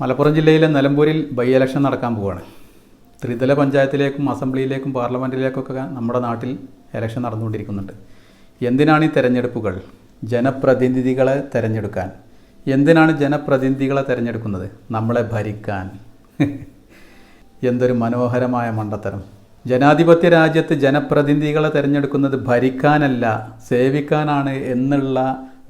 മലപ്പുറം ജില്ലയിലെ നിലമ്പൂരിൽ by election നടക്കാൻ പോവുകയാണ് ത്രിതല പഞ്ചായത്തിലേക്കും അസംബ്ലിയിലേക്കും പാർലമെന്റിലേക്കൊക്കെ നമ്മുടെ നാട്ടിൽ ഇലക്ഷൻ നടന്നുകൊണ്ടിരിക്കുന്നുണ്ട്. എന്തിനാണ് ഈ തെരഞ്ഞെടുപ്പുകൾ? ജനപ്രതിനിധികളെ തിരഞ്ഞെടുക്കാൻ. എന്തിനാണ് ജനപ്രതിനിധികളെ തിരഞ്ഞെടുക്കുന്നത്? നമ്മളെ ഭരിക്കാൻ. എന്തൊരു മനോഹരമായ മണ്ടത്തരം. ജനാധിപത്യ രാജ്യത്ത് ജനപ്രതിനിധികളെ തിരഞ്ഞെടുക്കുന്നത് ഭരിക്കാനല്ല സേവിക്കാനാണ് എന്നുള്ള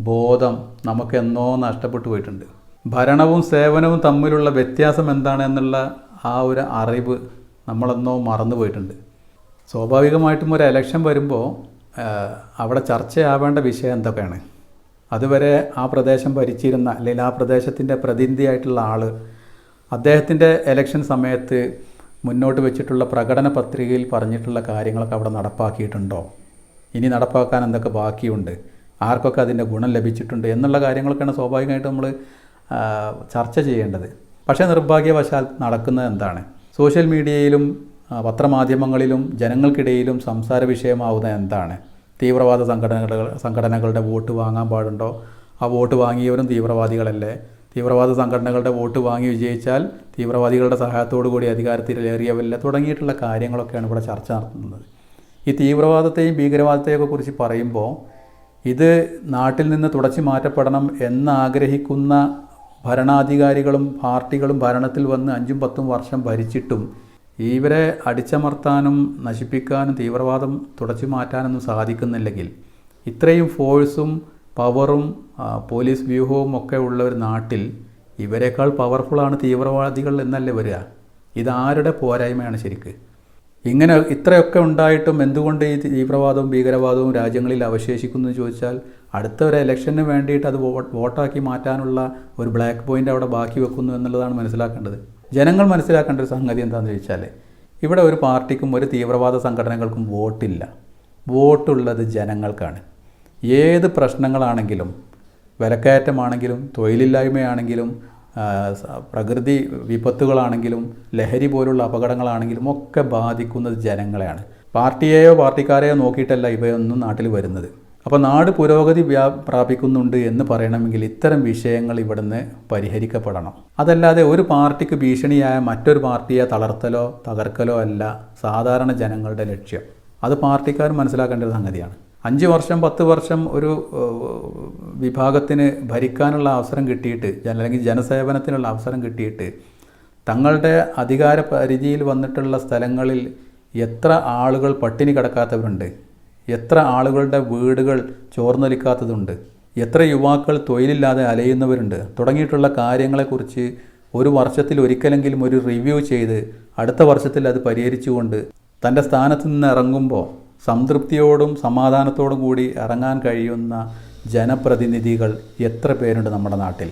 ബോധം നമുക്കെന്നോ നഷ്ടപ്പെട്ടു പോയിട്ടുണ്ട്. ഭരണവും സേവനവും തമ്മിലുള്ള വ്യത്യാസം എന്താണ് എന്നുള്ള ആ ഒരു അറിവ് നമ്മളെന്നോ മറന്നു പോയിട്ടുണ്ട്. സ്വാഭാവികമായിട്ടും ഒരു എലക്ഷൻ വരുമ്പോൾ അവിടെ ചർച്ചയാവേണ്ട വിഷയം എന്തൊക്കെയാണ്? അതുവരെ ആ പ്രദേശം ഭരിച്ചിരുന്ന അല്ലെങ്കിൽ ആ പ്രദേശത്തിന്റെ പ്രതിനിധിയായിട്ടുള്ള ആൾ അദ്ദേഹത്തിന്റെ എലക്ഷൻ സമയത്ത് മുന്നോട്ട് വെച്ചിട്ടുള്ള പ്രകടന പത്രികയിൽ പറഞ്ഞിട്ടുള്ള കാര്യങ്ങളൊക്കെ അവിടെ നടപ്പാക്കിയിട്ടുണ്ടോ? ഇനി നടപ്പാക്കാൻ എന്തൊക്കെ ബാക്കിയുണ്ട്? ആർക്കൊക്കെ അതിന്റെ ഗുണം ലഭിച്ചിട്ടുണ്ട്? എന്നുള്ള കാര്യങ്ങളൊക്കെയാണ് സ്വാഭാവികമായിട്ട് നമ്മൾ ചർച്ച ചെയ്യേണ്ടത്. പക്ഷേ നിർഭാഗ്യവശാൽ നടക്കുന്നത് എന്താണ്? സോഷ്യൽ മീഡിയയിലും പത്രമാധ്യമങ്ങളിലും ജനങ്ങൾക്കിടയിലും സംസാര വിഷയമാവുന്ന എന്താണ്? തീവ്രവാദ സംഘടനകൾ സംഘടനകളുടെ വോട്ട് വാങ്ങാൻ പാടുണ്ടോ? ആ വോട്ട് വാങ്ങിയവരും തീവ്രവാദികളല്ലേ? തീവ്രവാദ സംഘടനകളുടെ വോട്ട് വാങ്ങി വിജയിച്ചാൽ തീവ്രവാദികളുടെ സഹായത്തോടു കൂടി അധികാരത്തിലേറിയവല്ല? തുടങ്ങിയിട്ടുള്ള കാര്യങ്ങളൊക്കെയാണ് ഇവിടെ ചർച്ച നടത്തുന്നത്. ഈ തീവ്രവാദത്തെയും ഭീകരവാദത്തെയൊക്കെ കുറിച്ച് പറയുമ്പോൾ ഇത് നാട്ടിൽ നിന്ന് തുടച്ചു മാറ്റപ്പെടണം എന്നാഗ്രഹിക്കുന്ന ഭരണാധികാരികളും പാർട്ടികളും ഭരണത്തിൽ വന്ന് അഞ്ചും പത്തും വർഷം ഭരിച്ചിട്ടും ഇവരെ അടിച്ചമർത്താനും നശിപ്പിക്കാനും തീവ്രവാദം തുടച്ചു മാറ്റാനൊന്നും സാധിക്കുന്നില്ലെങ്കിൽ ഇത്രയും ഫോഴ്സും പവറും പോലീസ് വ്യൂഹവും ഒക്കെ ഉള്ള ഒരു നാട്ടിൽ ഇവരെക്കാൾ പവർഫുള്ളാണ് തീവ്രവാദികൾ എന്നല്ലേ വരിക? ഇതാരുടെ പോരായ്മയാണ് ശരിക്ക്? ഇങ്ങനെ ഇത്രയൊക്കെ ഉണ്ടായിട്ടും എന്തുകൊണ്ട് ഈ തീവ്രവാദവും ഭീകരവാദവും രാജ്യങ്ങളിൽ അവശേഷിക്കുന്നു എന്ന് ചോദിച്ചാൽ അടുത്ത ഒരു ഇലക്ഷന് വേണ്ടിയിട്ട് അത് വോട്ടാക്കി മാറ്റാനുള്ള ഒരു ബ്ലാക്ക് പോയിന്റ് അവിടെ ബാക്കി വെക്കുന്നു എന്നുള്ളതാണ് മനസ്സിലാക്കേണ്ടത്. ജനങ്ങൾ മനസ്സിലാക്കേണ്ട ഒരു സംഗതി എന്താണെന്ന് ചോദിച്ചാൽ ഇവിടെ ഒരു പാർട്ടിക്കും ഒരു തീവ്രവാദ സംഘടനകൾക്കും വോട്ടില്ല. വോട്ടുള്ളത് ജനങ്ങൾക്കാണ്. ഏത് പ്രശ്നങ്ങളാണെങ്കിലും വിലക്കയറ്റമാണെങ്കിലും തൊഴിലില്ലായ്മയാണെങ്കിലും പ്രകൃതി വിപത്തുകളാണെങ്കിലും ലഹരി പോലുള്ള അപകടങ്ങളാണെങ്കിലും ഒക്കെ ബാധിക്കുന്നത് ജനങ്ങളെയാണ്. പാർട്ടിയെയോ പാർട്ടിക്കാരെയോ നോക്കിയിട്ടല്ല ഇവയൊന്നും നാട്ടിൽ വരുന്നത്. അപ്പോൾ നാട് പുരോഗതി വ്യാ പ്രാപിക്കുന്നുണ്ട് എന്ന് പറയണമെങ്കിൽ ഇത്തരം വിഷയങ്ങൾ ഇവിടുന്ന് പരിഹരിക്കപ്പെടണം. അതല്ലാതെ ഒരു പാർട്ടിക്ക് ഭീഷണിയായ മറ്റൊരു പാർട്ടിയെ തളർത്തലോ തകർക്കലോ അല്ല സാധാരണ ജനങ്ങളുടെ ലക്ഷ്യം. അത് പാർട്ടിക്കാർ മനസ്സിലാക്കേണ്ട ഒരു സംഗതിയാണ്. അഞ്ച് വർഷം പത്ത് വർഷം ഒരു വിഭാഗത്തിന് ഭരിക്കാനുള്ള അവസരം കിട്ടിയിട്ട് അല്ലെങ്കിൽ ജനസേവനത്തിനുള്ള അവസരം കിട്ടിയിട്ട് തങ്ങളുടെ അധികാര പരിധിയിൽ വന്നിട്ടുള്ള സ്ഥലങ്ങളിൽ എത്ര ആളുകൾ പട്ടിണി കിടക്കാത്തവരുണ്ട്? എത്ര ആളുകളുടെ വീടുകൾ ചോർന്നൊലിക്കാത്തതുണ്ട്? എത്ര യുവാക്കൾ തൊഴിലില്ലാതെ അലയുന്നവരുണ്ട്? തുടങ്ങിയിട്ടുള്ള കാര്യങ്ങളെക്കുറിച്ച് ഒരു വർഷത്തിൽ ഒരിക്കലെങ്കിലും ഒരു റിവ്യൂ ചെയ്ത് അടുത്ത വർഷത്തിൽ അത് പരിഹരിച്ചുകൊണ്ട് തന്റെ സ്ഥാനത്ത് നിന്ന് ഇറങ്ങുമ്പോൾ സംതൃപ്തിയോടും സമാധാനത്തോടും കൂടി ഇറങ്ങാൻ കഴിയുന്ന ജനപ്രതിനിധികൾ എത്ര പേരുണ്ട് നമ്മുടെ നാട്ടിൽ?